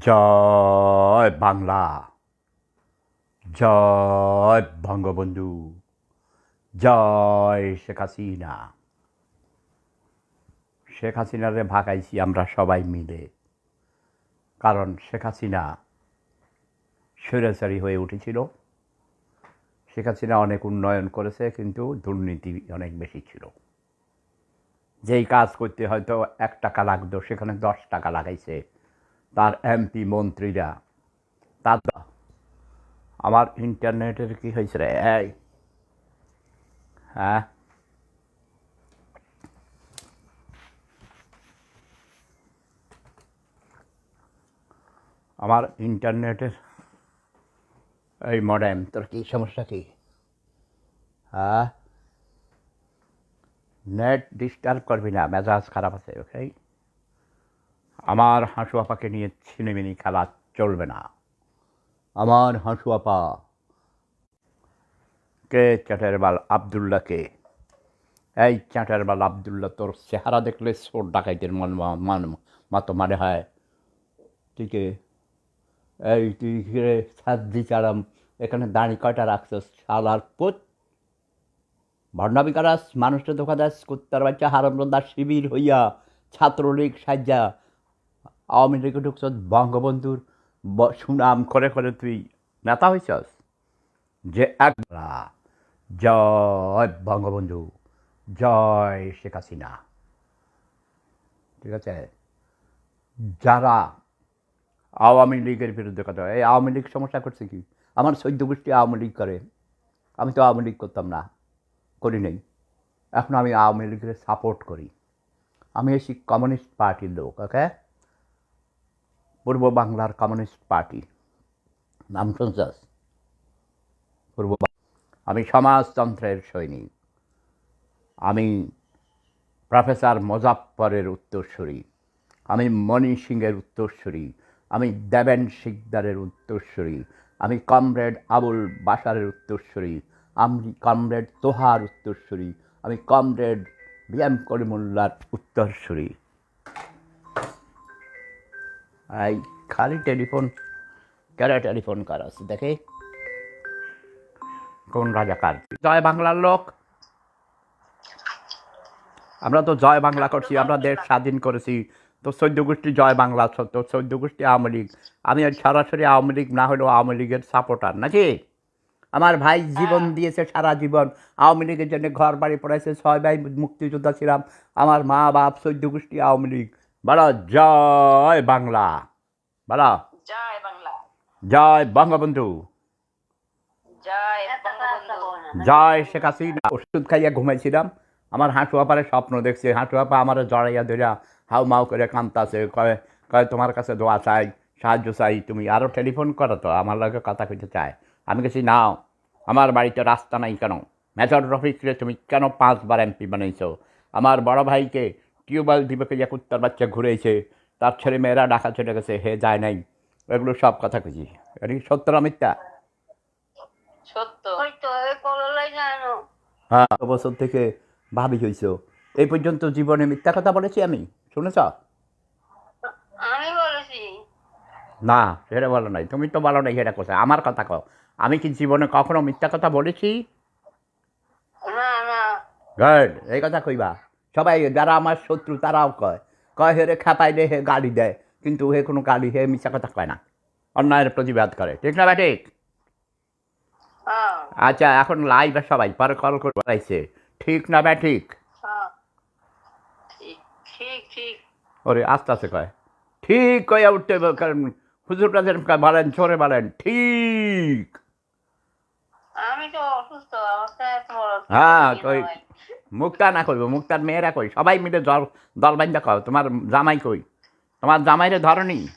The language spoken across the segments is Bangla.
জয় বাংলা। জয় বঙ্গবন্ধু। জয় শেখ হাসিনা। শেখ হাসিনারে ভাগাইছি আমরা সবাই মিলে। কারণ শেখ হাসিনা স্বৈরাচারী হয়ে উঠেছিল। শেখ হাসিনা অনেক উন্নয়ন করেছে, কিন্তু দুর্নীতি অনেক বেশি ছিল। যেই কাজ করতে হয়তো এক টাকা লাগতো, সেখানে দশ টাকা লাগাইছে। তার এমপি মন্ত্রীরা, তার আমার ইন্টারনেটের কি হয়েছে রে? হ্যাঁ? আমার ইন্টারনেটের এই মডেম, তোর কি সমস্যা কি? হ্যাঁ? নেট ডিস্টার্ব করবি না, মেজাজ খারাপ আছে ওকে আমার হাঁসু আপাকে নিয়ে ছিনেমিনি খেলা চলবে না। আমার হাঁসু আপা কে চ্যাটারবাল আবদুল্লাহকে? এই চ্যাটারবাল আবদুল্লাহ, তোর চেহারা দেখলে সোর ডাকাইতের মন মান মতো মানে হয়। ঠিক এই তুই ঘিরে সাজি চারাম এখানে দাঁড়ি কয়টা রাখছস? শালার পুত। ভণ্ডামি করাস মানুষটা ধোকা দাস, কুত্তার বাচ্চা হারামদার শিবির হইয়া ছাত্রলীগ সাজ্জা আওয়ামী লীগে ঢুকছ বঙ্গবন্ধুর সুনাম করে করে তুই নেতা হয়েছস যে এক জয় বঙ্গবন্ধু, জয় শেখ হাসিনা। ঠিক আছে? যারা আওয়ামী লীগের বিরুদ্ধে কথা এই আওয়ামী লীগ সমস্যা করছে কি? আমার সৈদ্য গোষ্ঠী আওয়ামী লীগ করে। আমি তো আওয়ামী লীগ করতাম না, করি নেই। এখন আমি আওয়ামী লীগের সাপোর্ট করি। আমি এসি কমিউনিস্ট পার্টির লোক ওকে পূর্ব বাংলার কমিউনিস্ট পার্টি, নাম শুনছস? পূর্ব আমি সমাজতন্ত্রের সৈনিক। আমি প্রফেসর মোজাফফরের উত্তরসূরি। আমি মণি সিংয়ের উত্তরসূরি। আমি দেবেন শিকদারের উত্তরসূরি। আমি কমরেড আবুল বাসারের উত্তরসূরি। আমি কমরেড তোহার উত্তরসূরি। আমি কমরেড বিএম করিমুল্লার উত্তরসূরি। এই খালি টেলিফোন কেন টেলিফোন করাস দেখে। কোন রাজা কার? জয় বাংলার লোক। আমরা তো জয় বাংলা করছি আমরা দেশ স্বাধীন করেছি। তো চৌদ্দ গোষ্ঠী জয় বাংলা তো চৌদ্দ গোষ্ঠী আওয়ামী লীগ। আমি আর সরাসরি আওয়ামী লীগ না হলেও আওয়ামী লীগের সাপোর্টার নাকি? আমার ভাই জীবন দিয়েছে সারা জীবন। আওয়ামী লীগের জন্য ঘর বাড়ি পড়াইছে ছয় ভাই মুক্তিযোদ্ধা ছিলাম। আমার মা বাপ চৌদ্দ গোষ্ঠী আওয়ামী লীগ। বলো জয় বাংলা। বলো। জয় বাংলা জয় বঙ্গবন্ধু জয় শেখ হাসিনা। ওষুধ খাইয়া ঘুমাইছিলাম। আমার হাঁটু আপারে স্বপ্ন দেখছে। হাঁটু আপা আমার জড়াইয়া ধরিয়া হাউ মাউ করে কান্তাছে কয় কয় তোমার কাছে দোয়া চাই সাহায্য চাই। তুমি আরও টেলিফোন করো তো আমার লগে কথা কইতে চায়। আমি গেছি নাও আমার বাড়িতে রাস্তা নাই কেন? মেজর রফিকরে তুমি কেন পাঁচবার এমপি বানাইছো? আমার বড় ভাইকে টিউবওয়েল দিবে ইয়া কুত্তার বাচ্চা ঘুরেছে তার ছেলে মেয়েরা ডাকা চলে গেছে হে যায় নাই। এগুলো সব কথা কইছি। এটা কি সত্য না মিথ্যা? সত্য। ওই তো ওই কললাই জানো। হ্যাঁ বছর থেকে ভাবি হইছ। এই পর্যন্ত জীবনে মিথ্যা কথা বলেছি আমি? শুনেছ? আমি বলেছি। না সেটা বলো নাই। তুমি তো বলো নাই সেটা কথা। আমার কথা কও। আমি কি জীবনে কখনো মিথ্যা কথা বলেছি? না না। গুড এই কথা কইবা। সবাই যারা আমার শত্রু তারাও কয়। কয় হে রে খাপাইলে হে গালি দেয় কিন্তু হে কোনো গালি হে মিথ্যা কথা কয় না। অন্যায়ের প্রতিবাদ করে। ঠিক না ব্যাটিক হ্যাঁ। আচ্ছা এখন লাইভে সবাই পরে কল করে ঠিক না ব্যাটিক হ্যাঁ। ঠিক ঠিক ঠিক। ওরে আস্তে আস্তে কয়। ঠিক কয়ে উঠতে কারণ কয়, বলেন বলেন ঠিক। আমি তো অসুস্থ হ্যাঁ। মুক্তা না কইব মুক্তার মেয়েরা কই? সবাই মিলে দল দল কও তোমার জামাই কই? তোমার জামাইরে ধরনি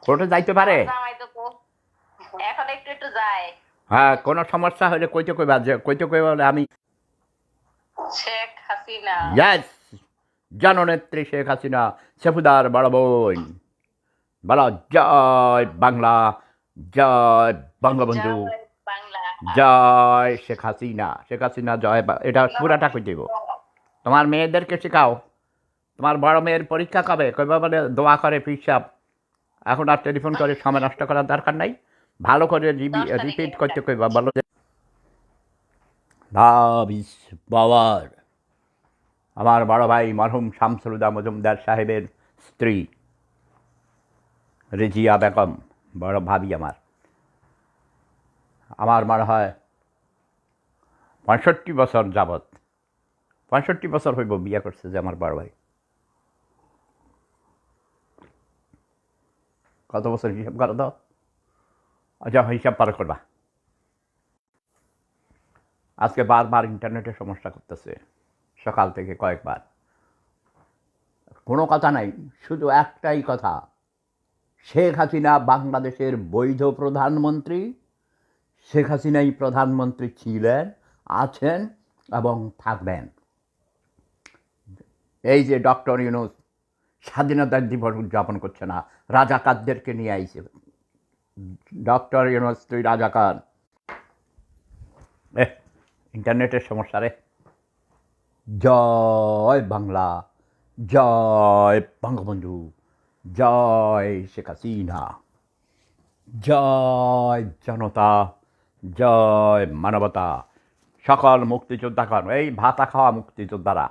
কোর্টে যাইতে পারে? জামাই তো কো- এখন একটু একটু যায়। হ্যাঁ কোনো সমস্যা হলে কইতে কইবা যে কইতে কইবা বলে আমি শেখ হাসিনা। ইয়াস জননেত্রী শেখ হাসিনা সেফুদার বড় বোন। বলো জয় বাংলা জয় বঙ্গবন্ধু। জয় শেখ হাসিনা। শেখ হাসিনা জয় এটা পুরাটা কই দেব? তোমার মেয়েদেরকে শেখাও। তোমার বড় মেয়ের পরীক্ষা কবে? কবে বলে দোয়া করে পিসাব এখন আর টেলিফোন করে সময় নষ্ট করার দরকার নাই। ভালো করে রিপিট। করতে কইবা বলো যে ভাবিস বাবার আমার বড় ভাই মরহুম শামসুলুদা মজুমদার সাহেবের স্ত্রী রেজিয়া বেগম বড় ভাবি আমার। আমার মনে হয়। পঁয়ষট্টি বছর যাবৎ, পঁয়ষট্টি বছর হইব বিয়ে করছে যে আমার বড় ভাই। কত বছর হিসাব করো দাও আচ্ছা হিসাব পার করবা। আজকে বারবার ইন্টারনেটে সমস্যা করতেছে, সকাল থেকে কয়েকবার। কোনো কথা নাই, শুধু একটাই কথা, শেখ হাসিনা বাংলাদেশের বৈধ প্রধানমন্ত্রী শেখ হাসিনাই প্রধানমন্ত্রী ছিলেন, আছেন এবং থাকবেন। এই যে ডক্টর ইউনুস স্বাধীনতার দিবস উদযাপন করছে না, রাজাকারদেরকে নিয়ে আইছে। ডক্টর ইউনুস, তুই রাজাকার। ইন্টারনেটের সমস্যা রে। জয় বাংলা, জয় বঙ্গবন্ধু, জয় শেখ হাসিনা, জয় জনতা। জয় মানবতা। সকল মুক্তিযোদ্ধা এই ভাতা খাওয়া মুক্তিযোদ্ধারা